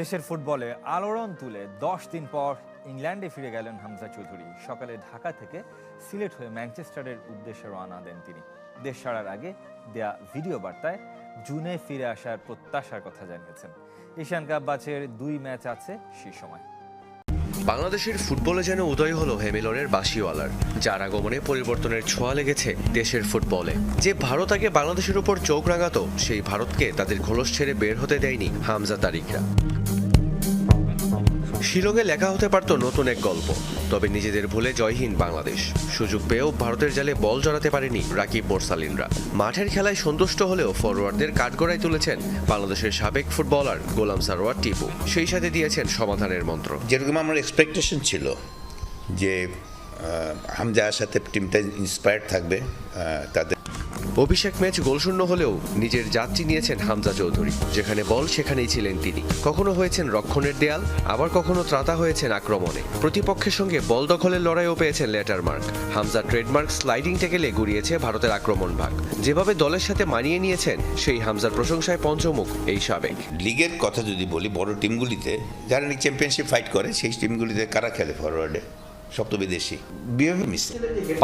দেশের ফুটবলে আলোড়ন তুলে দশ দিন পর ইংল্যান্ডে ফিরে গেলেন হামজা চৌধুরী। সকালে ঢাকা থেকে সিলেট হয়ে ম্যানচেস্টারের উদ্দেশ্যে রওনা দেন তিনি। দেশ ছাড়ার আগে দেয়া ভিডিও বার্তায় জুনে ফিরে আসার প্রত্যাশার কথা জানিয়েছেন। এশিয়ান কাপ বাছের দুই ম্যাচ আছে সেই সময়। বাংলাদেশের ফুটবলে যেন উদয় হলো হেমিলনের বাসিওয়ালার যার আগমনে পরিবর্তনের ছোঁয়া লেগেছে দেশের ফুটবলে। যে ভারত আগে বাংলাদেশের উপর চোখ রাঙাতো, সেই ভারতকে তাদের ঘোলস ছেড়ে বের হতে দেয়নি হামজা তারিকরা শিলংয়ে লেখা হতে পারত নতুন এক গল্প। তবে নিজেদের ভুলে জয়হীন বাংলাদেশ। সুযোগ পেয়েও ভারতের জালে বল জড়াতে পারেনি রাকিব মোরসালিনরা। মাঠের খেলায় সন্তুষ্ট হলেও ফরওয়ার্ডদের কাঠগড়ায় তুলেছেন বাংলাদেশের সাবেক ফুটবলার গোলাম সারোয়ার টিপু। সেই সাথে দিয়েছেন সমাধানের মন্ত্র। যেরকম আমার এক্সপেকটেশন ছিল যে আহ, হামজার সাথে টিমটা ইন্সপায়ার্ড থাকবে তাদের অভিষেক ম্যাচ গোলশূন্য হলেও নিজের যাত্রী নিয়েছেন হামজা চৌধুরী। যেখানে বল সেখানেই ছিলেন তিনি। কখনো হয়েছেন রক্ষণের দেয়াল, আবার কখনো ত্রাতা হয়েছেন আক্রমণে। প্রতিপক্ষের সঙ্গে বল দখলের লড়াইও পেয়েছেন letter mark Hamza trademark sliding টেকেলে গুড়িয়েছে ভারতের আক্রমণ ভাগ। যেভাবে দলের সাথে মানিয়ে নিয়েছেন, সেই হামজার প্রশংসায় পঞ্চমুখ এই সাবেক। লিগের কথা যদি বলি, বড় টিমগুলিতে, যারা চ্যাম্পিয়নশিপ ফাইট করে, সেই টিমগুলিতে কারা খেলে ফরওয়ার্ডে সব তো বিদেশি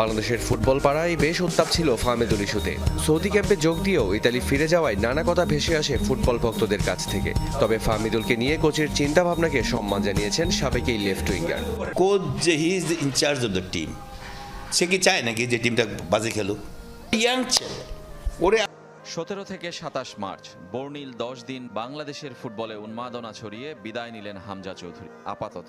বাংলাদেশের ফুটবল পাড়ায় বেশ উত্তাপ ছিল ফাহমেদুল ইস্যুতে। সৌদি ক্যাম্পে যোগ দিয়েও ইতালি ফিরে যাওয়ায় নানা কথা ভেসে আসে ফুটবল ভক্তদের কাছ থেকে। তবে ফাহমিদুলকে নিয়ে কোচের চিন্তা ভাবনাকে সম্মান জানিয়েছেন সাবেক এই লেফট উইঙ্গার। কোচ যে he is in charge of the team সে কি চায় নাকি যে টিমটা বাজে খেলুক? ইয়াং ছেলে। ওরে সতেরো থেকে সাতাশ মার্চ বর্ণিল দশ দিন বাংলাদেশের ফুটবলে উন্মাদনা ছড়িয়ে বিদায় নিলেন হামজা চৌধুরী। আপাতত।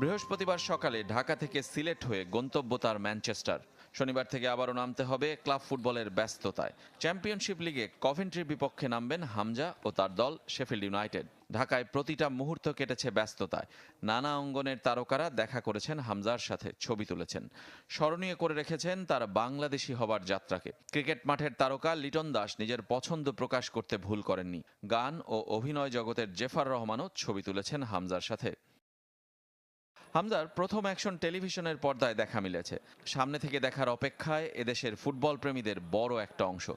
বৃহস্পতিবার সকালে ঢাকা থেকে সিলেট হয়ে গন্তব্য তার ম্যানচেস্টার। শনিবার থেকে আবারও নামতে হবে ক্লাব ফুটবলের ব্যস্ততায়। চ্যাম্পিয়নশিপ লিগে কভেন্ট্রির বিপক্ষে নামবেন হামজা ও তার দল শেফিল্ড ইউনাইটেড। ঢাকায় প্রতিটা মুহূর্ত কেটেছে ব্যস্ততায়। নানা অঙ্গনের তারকারা দেখা করেছেন হামজার সাথে ছবি তুলেছেন। স্মরণীয় করে রেখেছেন তার বাংলাদেশি হবার যাত্রাকে। ক্রিকেট মাঠের তারকা লিটন দাস নিজের পছন্দ প্রকাশ করতে ভুল করেননি। গান ও অভিনয় জগতের জেফার রহমানও ছবি তুলেছেন হামজার সাথে। হামজার প্রথম অ্যাকশন টেলিভিশনের পর্দায় দেখা মিলেছে। সামনে থেকে দেখার অপেক্ষায় এদেশের ফুটবল প্রেমীদের বড় একটা অংশ।